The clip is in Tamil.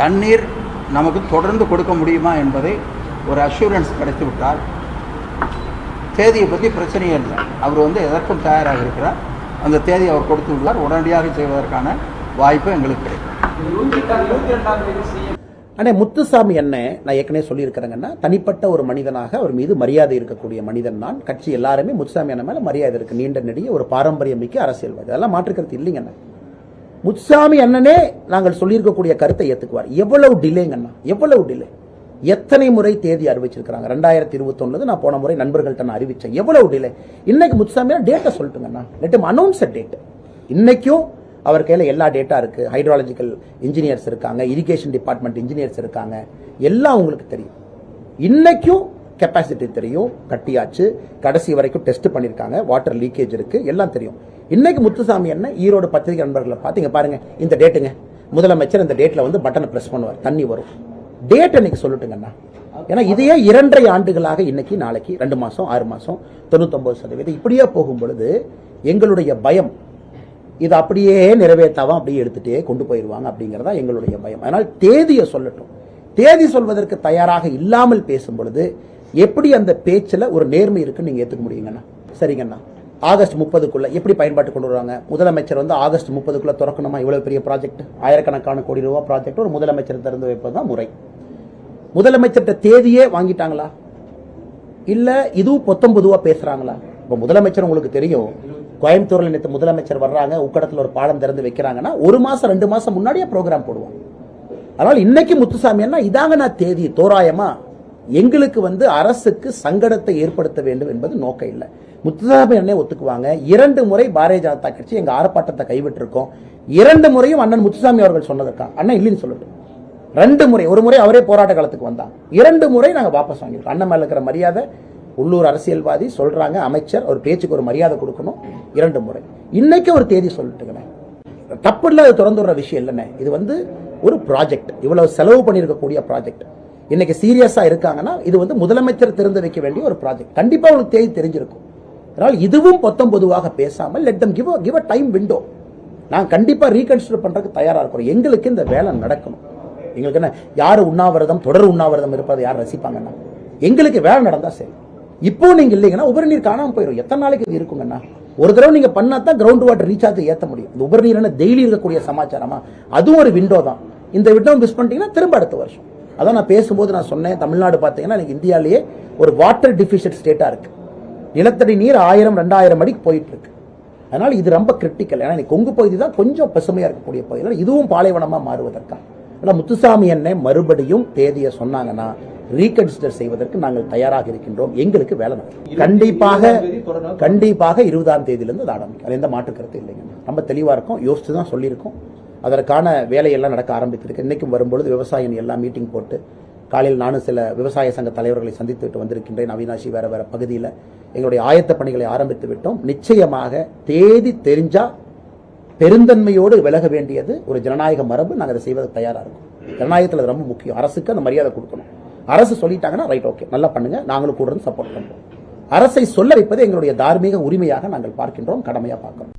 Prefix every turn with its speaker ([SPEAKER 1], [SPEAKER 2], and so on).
[SPEAKER 1] தண்ணீர் நமக்கு தொடர்ந்து கொடுக்க முடியுமா என்பதை ஒரு அஷூரன்ஸ் கிடைத்து விட்டால் தேதியை பற்றி பிரச்சனையே இல்லை. அவர் வந்து எதற்கும் தயாராக இருக்கிறார். அந்த தேதியை அவர் கொடுத்து விடுவார். உடனடியாக செய்வதற்கான வாய்ப்பு எங்களுக்கு கிடைக்கும்.
[SPEAKER 2] அண்ணே முத்துசாமி அண்ணன் நான் ஏற்கனவே சொல்லியிருக்கிறேங்கன்னா தனிப்பட்ட ஒரு மனிதனாக அவர் மீது மரியாதை இருக்கக்கூடிய மனிதன் நான் கட்சி எல்லாருமே முத்துசாமி அண்ணன் மேல மரியாதை இருக்கு. நீண்ட நெடிய ஒரு பாரம்பரியம் மிக்க அரசியல்வாதி. அதெல்லாம் மாற்றுக்கிறது இல்லைங்கண்ணா முத்துசாமி அண்ணனே நாங்கள் சொல்லியிருக்கக்கூடிய கருத்தை ஏற்றுக்குவார் எவ்வளவு டிலேங்க அண்ணா எவ்வளவு டிலே. எத்தனை முறை தேதி அறிவிச்சிருக்கிறாங்க? ரெண்டாயிரத்தி இருபத்தொன்னு நான் போன முறை நண்பர்கள்ட்ட நான் அறிவிச்சேன். எவ்வளவு டிலே. இன்னைக்கு முத்துசாமி டேட்டா சொல்லிட்டுங்கண்ணா. லெட் அனௌன்ஸ் டேட் இன்னைக்கும் அவர் கையில் எல்லா டேட்டா இருக்கு. ஹைட்ராலஜிக்கல் இன்ஜினியர்ஸ் இருக்காங்க இரிகேஷன் டிபார்ட்மெண்ட் இன்ஜினியர்ஸ் இருக்காங்க. எல்லாம் உங்களுக்கு தெரியும். இன்னைக்கும் கெப்பாசிட்டி தெரியும் கட்டியாச்சு. கடைசி வரைக்கும் டெஸ்ட் பண்ணியிருக்காங்க வாட்டர் லீக்கேஜ் இருக்குது எல்லாம் தெரியும். இன்னைக்கு முத்துசாமி என்ன ஈரோடு பத்திரிகை நண்பர்களை பார்த்தீங்க பாருங்க இந்த டேட்டுங்க முதலமைச்சர் இந்த டேட்டில் வந்து பட்டனை ப்ரெஸ் பண்ணுவார். தண்ணி வரும். டேட் இன்னைக்கு சொல்லட்டுங்கண்ணா ஏன்னா இதையே இரண்டரை ஆண்டுகளாக இன்னைக்கு நாளைக்கு ரெண்டு மாதம் ஆறு மாதம் தொண்ணூத்தொம்பது சதவீதம் இப்படியே போகும் பொழுது எங்களுடைய பயம் இது அப்படியே நிறைவேற்றாம அப்படியே எடுத்துகிட்டே கொண்டு போயிடுவாங்க அப்படிங்கிறதா எங்களுடைய பயம். அதனால் தேதியை சொல்லட்டும். தேதி சொல்வதற்கு தயாராக இல்லாமல் பேசும் பொழுது எப்படி அந்த பேச்சில் ஒரு நேர்மை இருக்குன்னு நீங்கள் ஏற்றுக்க முடியுங்கண்ணா? சரிங்கண்ணா. ஆகஸ்ட் முப்பதுக்குள்ள எப்படி பயன்பாட்டு கொண்டு வருவாங்க? முதலமைச்சர் வந்து ஆகஸ்ட் முப்பதுக்குள்ள திறக்கணுமா? இவ்வளவு பெரிய ப்ராஜெக்ட் ஆயிரக்கணக்கான கோடி ரூபா ப்ராஜெக்ட் ஒரு முதலமைச்சர் திறந்து வைப்பதுதான் முறை. முதலமைச்சர்கிட்ட தேதியே வாங்கிட்டாங்களா? இல்ல இதுவும் பொத்தம்பொதுவா பேசுறாங்களா? இப்ப முதலமைச்சர் உங்களுக்கு தெரியும் கோயம்புத்தூர்ல நேற்று முதலமைச்சர் வர்றாங்க உக்கடத்துல ஒரு பாலம் திறந்து வைக்கிறாங்கன்னா ஒரு மாசம் ரெண்டு மாசம் முன்னாடியே ப்ரோக்ராம் போடுவோம் அதனால இன்னைக்கு முத்துசாமி அண்ணா இதாங்க நான் தேதி தோராயமா எங்களுக்கு வந்து அரசுக்கு சங்கடத்தை ஏற்படுத்த வேண்டும் என்பது நோக்கம் இல்லை. முத்துசாமி அண்ணே ஒத்துக்குவாங்க. இரண்டு முறை பாரதிய ஜனதா கட்சி எங்க ஆர்ப்பாட்டத்தை கைவிட்டிருக்கோம். இரண்டு முறையும் அண்ணன் முத்துசாமி அவர்கள் சொன்னதற்கா அண்ணன் இல்லைன்னு சொல்லட்டும். ரெண்டு முறை ஒரு முறை அவரே போராட்ட காலத்துக்கு வந்தாங்க இரண்டு முறை நாங்கள் வாபஸ் வாங்கிருக்கோம் அண்ணன் மேல இருக்கிற மரியாதை உள்ளூர் அரசியல்வாதி சொல்றாங்க அமைச்சர் ஒரு பேச்சுக்கு ஒரு மரியாதை கொடுக்கணும் இரண்டு முறை. இன்னைக்கு ஒரு தேதி சொல்லிட்டுங்க தப்பு இல்ல அது திறந்து விஷயம் இல்லைண்ணே. இது வந்து ஒரு ப்ராஜெக்ட் இவ்வளவு செலவு பண்ணியிருக்கக்கூடிய ப்ராஜெக்ட் இன்னைக்கு சீரியஸா இருக்காங்கன்னா இது வந்து முதலமைச்சர் திறந்து வைக்க வேண்டிய ஒரு ப்ராஜெக்ட் கண்டிப்பா உங்களுக்கு தேதி தெரிஞ்சிருக்கும். அதனால் இதுவும் பொத்தம் பொதுவாக பேசாமல் let them give give a time window நான் கண்டிப்பா ரீகன்சிடர் பண்றதுக்கு தயாரா இருக்கிறோம். எங்களுக்கு இந்த வேலை நடக்கணும். எங்களுக்கு என்ன யார் உண்ணாவிரதம் தொடர் உண்ணாவிரதம் இருப்பதை யார் ரசிப்பாங்கன்னா? எங்களுக்கு வேலை நடந்தா சரி. இப்போ நீங்க இல்லைங்கன்னா உபரி நீர் போயிடும் எத்தனை நாளைக்கு இது இருக்குங்கண்ணா ஒரு தடவை நீங்க பண்ணா தான் கிரவுண்ட் வாட்டர் ரீசார்ஜ் ஏத்த முடியும். இந்த உபரி நீர் டெய்லி இருக்கக்கூடிய சமாச்சாரமா? அதுவும் ஒரு விண்டோ தான். இந்த விண்டோ மிஸ் பண்ணிட்டீங்கன்னா திரும்ப அடுத்த வருஷம். அதான் நான் பேசும்போது நான் சொன்னேன் தமிழ்நாடு பார்த்தீங்கன்னா இந்தியாவிலேயே ஒரு வாட்டர் டிஃபிஷியன்ட் ஸ்டேட்டா இருக்கு. நிலத்தடி நீர் ஆயிரம் ரெண்டாயிரம் அடிக்கு போயிட்டு இருக்கு அதனால இது ரொம்ப கிரிட்டிக்கல் ஏன்னா கொங்கு பகுதி தான் கொஞ்சம் பசுமையா இருக்கக்கூடிய பகுதி. அதனால இதுவும் பாலைவனமா மாறுவதற்கா? அதனால முத்துசாமி அண்ணன் மறுபடியும் தேதியை சொன்னாங்கன்னா ரீகன்சிடர் செய்வதற்கு நாங்கள் தயாராக இருக்கின்றோம். எங்களுக்கு வேலை நடக்கும். கண்டிப்பாக கண்டிப்பாக இருபதாம் தேதியிலிருந்து அது ஆரம்பிக்கும். அது எந்த மாற்று கருத்து இல்லைங்க. ரொம்ப தெளிவா இருக்கும். யோசிச்சு தான் சொல்லியிருக்கோம். அதற்கான வேலையெல்லாம் நடக்க ஆரம்பித்திருக்கு இன்னைக்கும் வரும்பொழுது விவசாயிகள் எல்லாம் மீட்டிங் போட்டு காலையில் நானும் சில விவசாய சங்க தலைவர்களை சந்தித்துட்டு வந்திருக்கின்றேன். அவினாசி வேற வேற பகுதியில் எங்களுடைய ஆயத்த பணிகளை ஆரம்பித்து விட்டோம். நிச்சயமாக தேதி தெரிஞ்சா பெருந்தன்மையோடு விலக வேண்டியது ஒரு ஜனநாயக மரபு. நாங்கள் அதை செய்வதற்கு தயாராக இருக்கோம். ஜனநாயகத்தில் அது ரொம்ப முக்கியம். அரசுக்கு அந்த மரியாதை கொடுக்கணும். அரசு சொல்லிட்டாங்கன்னா ரைட் ஓகே நல்லா பண்ணுங்க. நாங்களும் கூட சப்போர்ட் பண்ணுறோம் அரசை சொல்ல வைப்பது எங்களுடைய தார்மீக உரிமையாக நாங்கள் பார்க்கின்றோம். கடமையாக பார்க்கிறோம்.